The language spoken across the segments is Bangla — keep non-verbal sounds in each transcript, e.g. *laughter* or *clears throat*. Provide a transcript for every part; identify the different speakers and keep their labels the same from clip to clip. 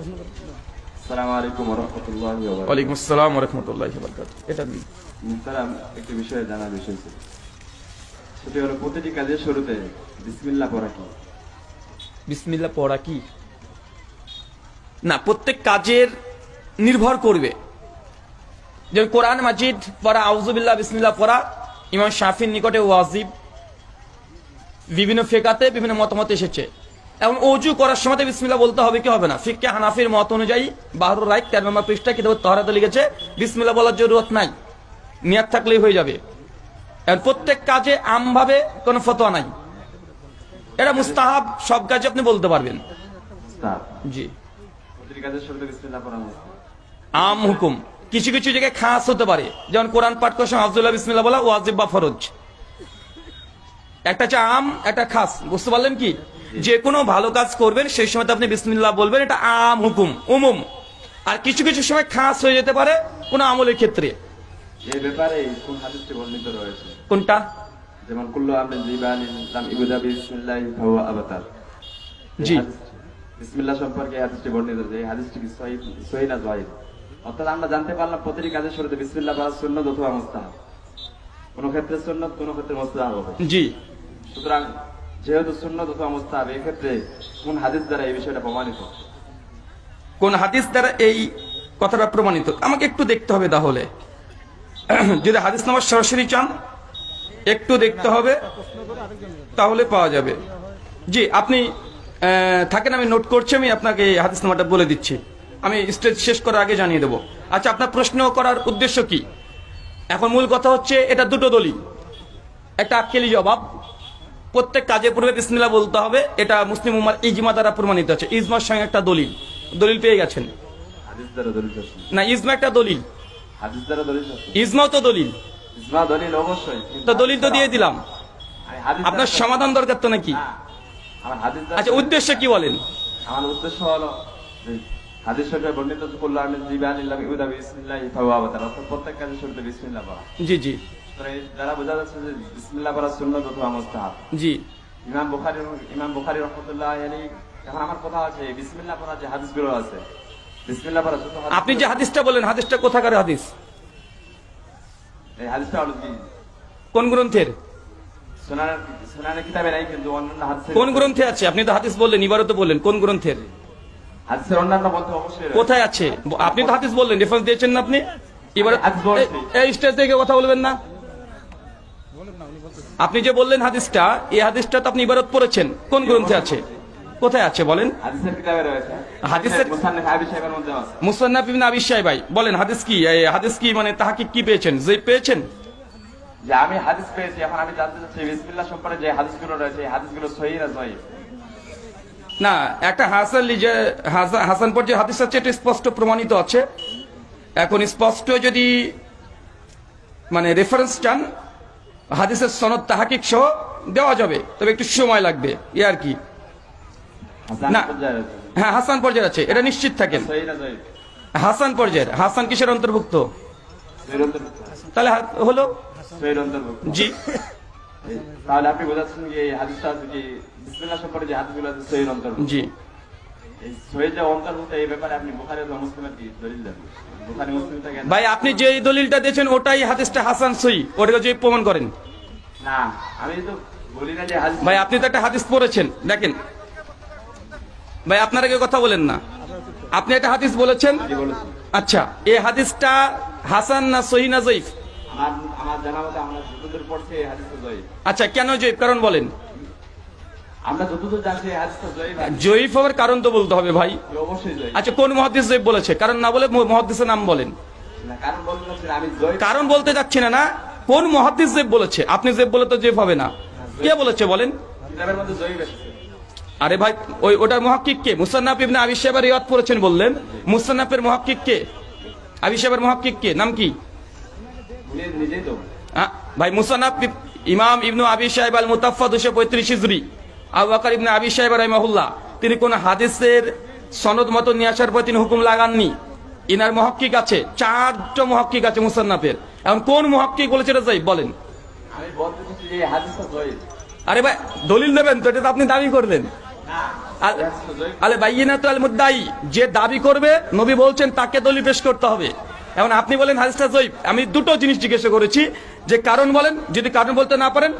Speaker 1: আসসালামু আলাইকুম রহমতুল্লাহ
Speaker 2: ওয়ালাইকুম আসসালাম রহমতুল্লাহ এটা দিন
Speaker 1: মুস্তারাম একটি বিষয়ে জানার বিষয় ছিল। সেটি হলো প্রতিটি কাজের শুরুতে বিসমিল্লাহ পড়া কি?
Speaker 2: বিসমিল্লা পড়া কি? না প্রত্যেক কাজের নির্ভর করবে। যেমন কোরআন মাজিদ পড়া আউজুবিল্লাহ বিসমিল্লাহ পড়া ইমাম শাফির নিকটে ওয়াজিব। বিভিন্ন ফেকাতে বিভিন্ন মতামত এসেছে। এবং অজু করার সময় তো বিসমিল্লাহ বলতে হবে কি হবে না? ফিক্কে হানাফির মত অনুযায়ী বাহারুর রায় তেরো নম্বর পৃষ্ঠা কিতাব তহরাতে লিখেছে বিসমিল্লাহ বলার জরুরত নাই নিয়াত থাকলেই হয়ে যাবে। প্রত্যেক কাজে আমভাবে কোনো ফতোয়া নাই। এটা মুস্তাহাব সব কাজে আপনি বলতে পারবেন। জি। আম হুকুম। কিছু কিছু জায়গায় খাস হতে পারে। যেমন কোরআন পাঠ করার সময় আব্দুল্লাহ বিসমিল্লাহ বলা ওয়াজিব বা ফরজ। একটা হচ্ছে আম একটা খাস। বুঝতে পারলেন কি? যে কোনো ভালো কাজ করবেন সেই সময় আপনি বিসমিল্লাহ বলবেন এটা আম হুকুম উমুম। আর কিছু কিছু সময় খাস হয়ে যেতে পারে কোনো আমলের ক্ষেত্রে।
Speaker 1: ব্যাপারে কোন হাদিসটি বর্ণিত রয়েছে?
Speaker 2: কোনটা?
Speaker 1: যেমন কুল্লু ইবুদা বিসমিল্লাহ আবতার।
Speaker 2: জি।
Speaker 1: বিসমিল্লাহ সম্পর্কে হাদিসটি বর্ণিত রয়েছে এই হাদিসটি কি সহিহ সহিহ না জয়ীফ অর্থাৎ আমরা জানতে পারলাম প্রতিটি কাজের শুরুতে বিসমিল্লাহ পড়া সুন্নত অথবা মুস্তাহাব। কোন ক্ষেত্রে সুন্নত কোন ক্ষেত্রে মুস্তাহাব হবে।
Speaker 2: জি।
Speaker 1: সুতরাং যেহেতু সুন্নত অথবা মুস্তাহাব এই কোন হাদিস দ্বারা এই বিষয়টা প্রমাণিত?
Speaker 2: কোন হাদিস দ্বারা এই কথাটা প্রমাণিত? আমাকে একটু দেখতে হবে তাহলে। *clears throat* যদি হাদিস নাম্বার সরাসরি চান, একটু দেখতে হবে, তাহলে পাওয়া যাবে। জি, আপনি থাকেন, আমি নোট করছি, আমি আপনাকে হাদিস নাম্বারটা বলে দিচ্ছি। আমি স্টেজ শেষ করার আগে জানিয়ে দেবো। আচ্ছা আপনার প্রশ্ন করার উদ্দেশ্য কি? এখন মূল কথা হচ্ছে, এটা দুটো দলিল। একটা আক্কেলি জবাব প্রত্যেক কাজে পূর্বে বিসমিল্লাহ বলতে হবে। এটা মুসলিম উম্মার ইজমা দ্বারা প্রমাণিত আছে ইজমার সঙ্গে একটা দলিল। দলিল পেয়ে গেছেন। না ইজমা একটা দলিল। ইজমাও তো দলিল।
Speaker 1: দলিল অবশ্যই
Speaker 2: তো দলিল তো দিয়ে দিলাম। আপনার সমাধান দরকার তো নাকি?
Speaker 1: দ্বারা-
Speaker 2: আচ্ছা উদ্দেশ্য কি বলেন?
Speaker 1: আমার উদ্দেশ্য হলো হাদিস শরীফে বর্ণিত বিসমিল্লাহ প্রত্যেক কাজের শুরুতে বিসমিল্লাহ পড়া।
Speaker 2: জি জি।
Speaker 1: বোঝা যাচ্ছে যে বিসমিল্লাহ পড়া সুন্নত অথবা মুস্তাহাব।
Speaker 2: জি।
Speaker 1: ইমাম বুখারী ইমাম বুখারী রহমতুল্লাহ আলাইহি এখন আমার কথা আছে বিসমিল্লাহ পড়া যে হাদিসগুলো আছে বিসমিল্লাহ পড়া হাদিস-
Speaker 2: আপনি যে হাদিসটা বলেন হাদিসটা কোথাকার হাদিস?
Speaker 1: এই হাদিসটা হলো কি?
Speaker 2: কোন গ্রন্থের?
Speaker 1: কিতাবে নাই কিন্তু অন্যান্য হাদিসের
Speaker 2: কোন গ্রন্থে আছে? আপনি তো হাদিস বললেন এবারও তো বললেন কোন গ্রন্থের?
Speaker 1: হাদিসের অন্যান্য গ্রন্থ অবশ্যই
Speaker 2: কোথায় আছে? আপনি তো হাদিস বললেন রেফারেন্স দিয়েছেন না আপনি? এবার এই স্টেজ থেকে কথা বলবেন না? আপনি যে বললেন হাদিসটা এই হাদিসটা তো আপনি ইবারত পড়েছেন। কোন গ্রন্থে আছে? কোথায় আছে বলেন?
Speaker 1: হাদিসের মুসান্নিফ
Speaker 2: ইবনে আবি বলেন হাদিস কি? হাদিস কি মানে তাহাকে কি পেয়েছেন? যে পেয়েছেন?
Speaker 1: যে আমি হাদিস পেয়েছি এখন আমি জানতে চাচ্ছি বিসমিল্লাহ সম্পর্কে যে হাদিসগুলো রয়েছে হাদিসগুলো সহি না জয়ীফ
Speaker 2: না একটা হাসান লিজে হাসান হাসান পর যে হাদিস আছে এটা স্পষ্ট প্রমাণিত আছে। এখন স্পষ্ট যদি মানে রেফারেন্স চান হাদিসের সনদ তাহাকিক সহ দেওয়া যাবে তবে একটু সময় লাগবে। এ আর কি? না। হ্যাঁ হাসান পর্যায়ের আছে এটা নিশ্চিত থাকেন। হাসান পর্যায়ের হাসান কিসের অন্তর্ভুক্ত? তাহলে হলো? জি।
Speaker 1: তাহলে আপনি বোঝাচ্ছেন যে হাদিসটা আছে কি বিসমিল্লাহ সম্পর্কে যে হাদিসগুলো আছে সহির অন্তর্ভুক্ত?
Speaker 2: জি। ভাই আপনি যে দলিলটা দিয়েছেন ওটাই হাদিসটা হাসান সই ওটাকে যে প্রমাণ করেন।
Speaker 1: না আমি তো বলি না যে
Speaker 2: ভাই আপনি তো একটা হাদিস পড়েছেন দেখেন। ভাই আপনারা কেউ কথা বলেন না। আপনি একটা হাদিস বলেছেন? আচ্ছা এই হাদিসটা হাসান না সহি না জয়ীফ। আচ্ছা কেন জয়ীফ? কারণ বলেন।
Speaker 1: আমরা যতদূর জানছি জয়ীফ
Speaker 2: হওয়ার কারণ তো বলতে হবে ভাই। আচ্ছা কোন মহাদিস জয়ীফ বলেছে? কারণ না বলে মহাদিসের নাম বলেন।
Speaker 1: কারণ বলতে
Speaker 2: যাচ্ছি না না কোন মহাদিস জেব বলেছে? আপনি জেব বলে তো জেব হবে না। কে বলেছে বলেন? আরে ভাই ওই ওটার মহাক্কিক কে? মুসান্নাফ ইবনে আবি সাহেবের রিওয়াত পড়েছেন বললেন। মুসান্নাফের মহাক্কিক কে? আবি সাহেবের মহাক্কিক কে? নাম কি? ভাই মুসান্নাফ ইমাম ইবনু আবি সাহেব আল মুতাফা দুশো পঁয়ত্রিশ হিজরি। আবু ইবনে আবি সাহেব রহিমাহুল্লাহ তিনি কোন হাদিসের সনদ মতো নিয়ে আসার পর তিনি হুকুম লাগাননি। ইনার মহক্কিক আছে চারটা মহক্কিক আছে মুসান্নাফের। এখন কোন মহক্কিক বলেছে এটা যাই বলেন। আরে ভাই দলিল নেবেন তো এটা তো আপনি দাবি করলেন। আল- আলে বাইয়িনাতু আল মুদ্দাই যে দাবি করবে নবী বলছেন তাকে দলিল পেশ করতে হবে। এখন আপনি বলেন হাদিসটা জয়ীব আমি দুটো জিনিস জিজ্ঞাসা করেছি যে কারণ বলেন যদি কারণ বলতে না পারেন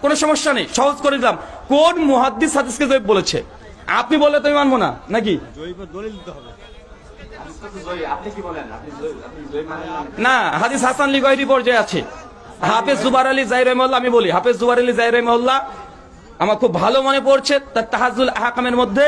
Speaker 2: কোনো সমস্যা নেই সহজ করে দিলাম। কোন মুহাদ্দিস হাদিসকে জয়ীব বলেছে? আপনি বললে তো আমি মানবো না, নাকি?
Speaker 1: না?
Speaker 2: হাদিস হাসান লিগাইরি পর্যায়ে আছে। হাফেজ জুবার আলী জাই রহমল্লা আমি বলি, হাফেজ জুবার আলী জাই রহমল্লা আমার খুব ভালো মনে পড়ছে, তার তাহাজুল আহকামের মধ্যে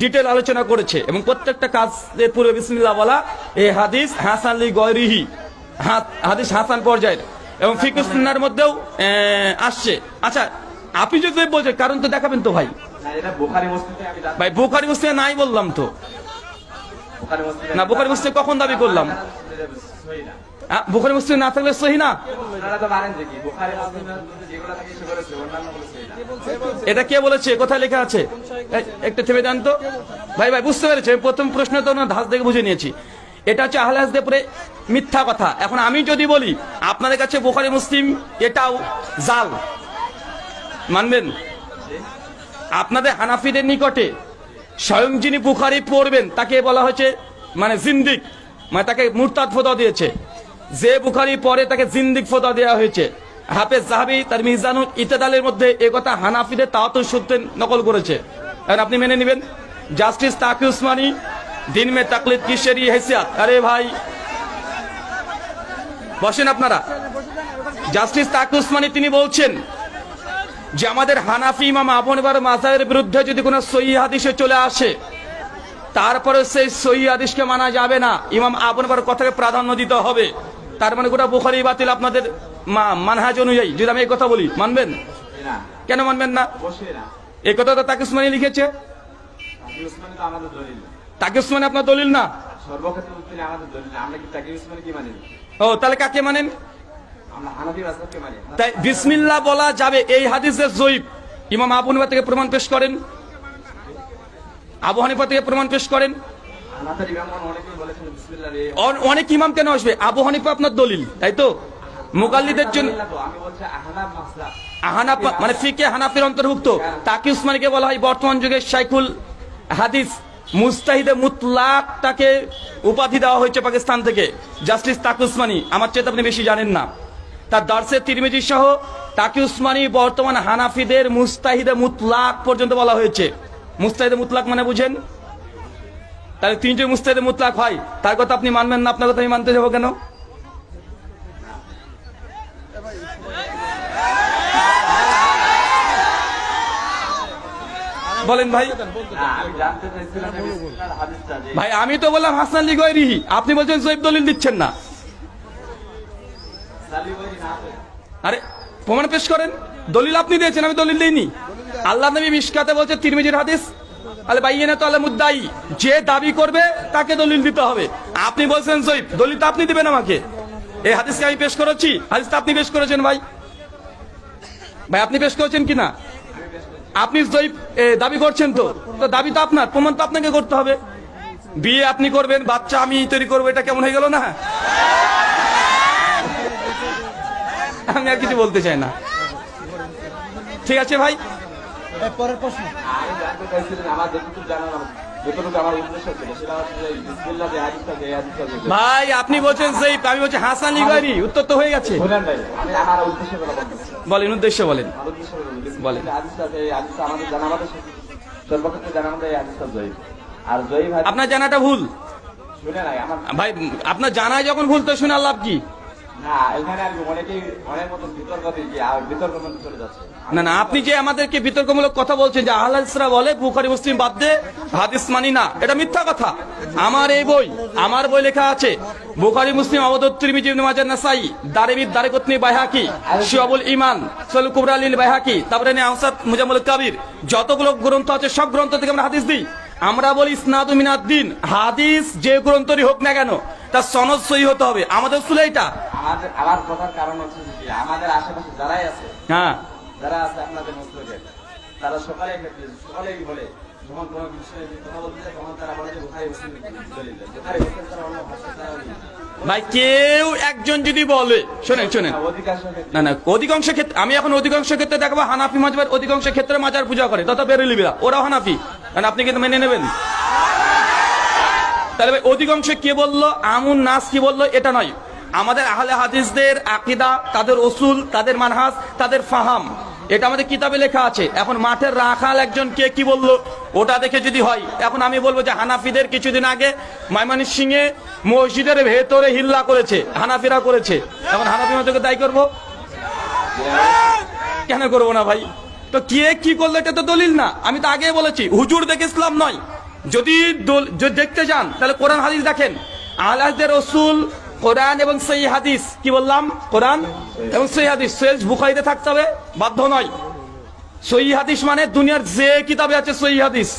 Speaker 2: ডিটেল আলোচনা করেছে এবং প্রত্যেকটা কাজের পূর্বে বিসমিল্লাহ বলা এই হাদিস হাসান লি গয়রিহি হাদিস হাসান পর্যায়ের এবং ফিকুসনার মধ্যেও আসছে। আচ্ছা আপনি যদি বলছেন কারণ তো দেখাবেন তো ভাই। ভাই বুখারি মুসলিমে নাই বললাম তো। না বুখারি মুসলিম কখন দাবি করলাম? বুখারি মুসলিম না থাকলে সহি না। এটা কে বলেছে? কোথায় লেখা আছে? একটু থেমে দেন তো। ভাই ভাই বুঝতে পেরেছে প্রথম প্রশ্ন তো না ধাস দেখে বুঝে নিয়েছি। এটা হচ্ছে আহলে হাদিসদের পরে মিথ্যা কথা। এখন আমি যদি বলি আপনাদের কাছে বোখারি মুসলিম এটাও জাল। মানবেন? আপনাদের হানাফিদের নিকটে স্বয়ং যিনি বুখারি পড়বেন, তাকে বলা হয়েছে মানে জিন্দিক মানে তাকে মুরতাদ ফতোয়া দিয়েছে। যে বুখারি পরে তাকে জিন্দিক ফোদা দেওয়া হয়েছে। হাফেজ জাহাবি তার মিজানুল ইতাদালের মধ্যে এ কথা হানাফিদের তাওয়াত সূত্রে নকল করেছে। এখন আপনি মেনে নেবেন? জাস্টিস তাকি উসমানী দিন মে তাকলিদ কিসেরি হেসিয়াত? আরে ভাই, বসেন আপনারা। জাস্টিস তাকি উসমানী, তিনি বলছেন যে আমাদের হানাফি ইমাম আবু হানিফার মাজাহের বিরুদ্ধে যদি কোনো সহি হাদিসে চলে আসে তারপরে সেই সহি হাদিসকে মানা যাবে না। ইমাম আবু হানিফার কথাকে প্রাধান্য দিতে হবে। তার মানে গোটা বুখারি বাতিল আপনাদের মা- মানহাজ অনুযায়ী। যদি আমি এই কথা বলি মানবেন? কেন মানবেন না? এই কথা তো তাকে উসমানী লিখেছে।
Speaker 1: তাকি উসমানী।
Speaker 2: তাকে আপনার দলিল না?
Speaker 1: সর্বক্ষেত্রে আমাদের দলিল আমরা কি তাকি উসমানী কি মানি?
Speaker 2: ও তাহলে কাকে মানেন? তাই বিসমিল্লাহ বলা যাবে এই হাদিসের জয়ীব। ইমাম আবু হানিফা থেকে প্রমাণ পেশ করেন। আবু হানিফা থেকে প্রমাণ পেশ করেন। অনেক ইমাম কেন আসবে? আবু হানিফা আপনার দলিল তাই তো? মুকাল্লিদের জন্য আহানা মানে ফিকে হানাফির অন্তর্ভুক্ত। তাকি উসমানীকে বলা হয় বর্তমান যুগে শাইখুল হাদিস। মুস্তাহিদে মুতলাক তাকে উপাধি দেওয়া হয়েছে পাকিস্তান থেকে। জাস্টিস তাকি উসমানী। আমার চেয়ে আপনি বেশি জানেন না। তার দার্সে তিরমিজি সহ তাকি উসমানী বর্তমান হানাফিদের মুস্তাহিদে মুতলাক পর্যন্ত বলা হয়েছে। মুস্তাহিদে মুতলাক মানে বুঝেন? তাহলে তিনি যদি মুস্তাহিদে মুতলাক হয়, তার কথা আপনি মানবেন না, আপনার কথা আমি মানতে যাব কেন? বলেন ভাই। ভাই, আমি তো বললাম হাসান লি গৈরিহি আপনি বলছেন জৈব দলিল দিচ্ছেন না
Speaker 1: সালি বলি না আছে।
Speaker 2: আরে, প্রমাণ পেশ করেন। দলিল আপনি দিয়েছেন, আমি দলিল দিইনি। আল্লাহ নবী মিশকাতে বলছে, তিরমিজির হাদিস, আলে বাইয়েনা তো আল্লাহ মুদ্দাই যে দাবি করবে, তাকে দলিল দিতে হবে। আপনি বলছেন জৈব দলিল তো আপনি দিবেন আমাকে। এই হাদিসকে আমি পেশ করেছি, হাদিসটা আপনি পেশ করেছেন ভাই। ভাই, আপনি পেশ করেছেন কিনা? আপনি জৈব দাবি করছেন তো। তো দাবি তো আপনার, প্রমাণ তো আপনাকে করতে হবে। বিয়ে আপনি করবেন, বাচ্চা আমি তৈরি করব, এটা কেমন হয়ে গেল না? আমি আর কিছু বলতে চাই না। ঠিক আছে ভাই?
Speaker 3: পরের প্রশ্ন।
Speaker 2: ভাই আপনি বলছেন সেই আমি বলছি হাসান লিগারি উত্তর তো হয়ে গেছে। বলেন উদ্দেশ্য বলেন। বলেন। আপনার জানাটা ভুল। ভাই আপনার জানায় যখন ভুল তো শুনে লাভ কি
Speaker 1: না
Speaker 2: না আপনি যে আমাদেরকে বিতর্কমূলক কথা বলছেন, যে বলে, বুখারি, মুসলিম বাদ দে, হাদিস মানি না, এটা মিথ্যা কথা। আমার এই বই, আমার বই লেখা আছে, বুখারি, মুসলিম কুবরা যতগুলো গ্রন্থ আছে, সব গ্রন্থ থেকে আমরা হাদিস দিই। আমরা বলি ইসনাদু হাদিস যে গ্রন্থরই হোক না কেন, তার সনদ সহি হতে হবে। আমাদের উসুল এইটা।
Speaker 1: আমাদের আমার কথার কারণ হচ্ছে কি, আমাদের আশেপাশে যারাই আছে
Speaker 2: হ্যাঁ।
Speaker 1: যারা আছে আপনাদের তারা সকালে সকালেই বলে যখন কোনো বিষয়ে কথা বলতে যায় তখন তারা বলে যে বুখারী মুসলিম দলিল দেয়। বুখারী মুসলিম অন্য ভাষা তারা
Speaker 2: ভাই কেউ একজন যদি বলে শোনেন শোনেন। না না অধিকাংশ ক্ষেত্রে আমি এখন অধিকাংশ ক্ষেত্রে দেখব হানাফি মাজবার অধিকাংশ ক্ষেত্রে মাজার পূজা করে তথা বেরেলিবিরা ওরাও হানাফি। কারণ আপনি কিন্তু মেনে নেবেন। তাহলে ভাই অধিকাংশ কে বলল? আমুন নাস কি বলল? এটা নয়। আমাদের আহলে হাদিসদের আকিদা, তাদের ওসুল তাদের মানহাস তাদের ফাহাম। এটা আমাদের কিতাবে লেখা আছে। এখন মাঠের রাখাল একজন কে কি বলল? ওটা দেখে যদি হয়, এখন আমি বলব যে হানাফিদের কিছুদিন আগে মাইমানি সিংয়ে মসজিদের ভেতরে হিল্লা করেছে, হানাফিরা করেছে। এখন হানাফি মতকে দায়ী করব? কেন করব না ভাই? তো কে কি করল এটা তো দলিল না। আমি তো আগে বলেছি, হুজুর দেখে ইসলাম নয়। যদি দেখতে যান তাহলে কোরআন হাদিস দেখেন। আলাহদের রসুল কোরআন এবং সেই হাদিস। কি বললাম? কোরআন এবং সেই হাদিস। সৈয়দ থাকতে হবে, বাধ্য নয়। সই হাদিস মানে দুনিয়ার যে কিতাবে আছে সই হাদিস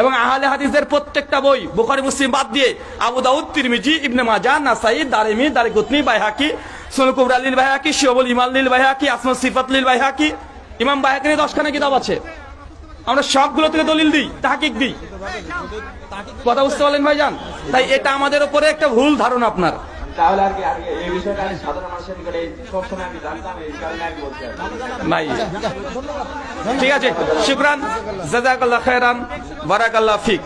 Speaker 2: এবং আহলে হাদিসের প্রত্যেকটা বই, বুখারি, মুসলিম বাদ দিয়ে আবু দাউদ, তিরমিজি, ইবনে মাজা নাসাই, দারিমি, দারিকুতনি, বাইহাকি সুনান কুবরা, লিল বাইহাকি, শিওবুল ইমাল লিল বাইহাকি আসমা সিফাত, লিল বাইহাকি। ইমাম বাইহাকির দশখানা কিতাব আছে। আমরা সবগুলো থেকে দলিল দিই, তাহকিক দিই। কথা বুঝতে পারলেন ভাইজান? তাই এটা আমাদের উপরে একটা ভুল ধারণা আপনার।
Speaker 1: তাহলে আর কি এই বিষয়টা আমি সাধারণ মানুষের নিকটে সবসময় আমি জানতাম, এই কারণে আমি বলছি
Speaker 2: নাই ঠিক আছে, শুক্রান, জাজাকাল্লাহ খায়রান, বারাকাল্লাহ ফিক।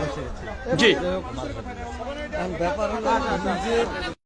Speaker 2: জি।
Speaker 3: ব্যাপার